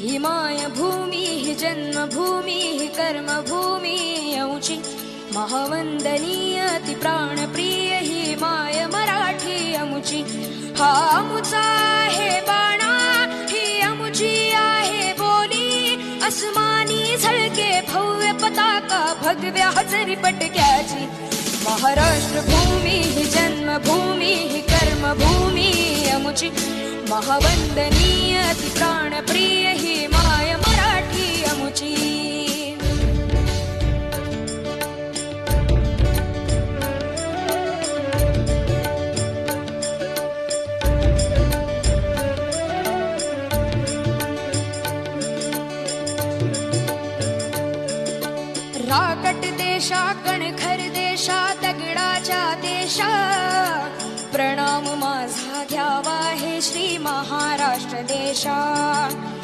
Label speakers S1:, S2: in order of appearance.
S1: ही माय भूमी ही जन्मभूमी ही कर्मभूमी यौची महावंदनीय ती प्राणप्रिय ही माय मराठी अमुची हा अमुचा आहे बाणा ही अमुची आहे बोली. अस्मानी झळके भव्य पताका भगव्या हजरी पटक्याची. महाराष्ट्र भूमी ही जन्मभूमी ही कर्मभूमी अमुची महावंदनीय ती प्राणप्रिय राकट देशा कणखर देशा दगडाच्या देशा. प्रणाम माझा घ्यावा हे श्री महाराष्ट्र देशा.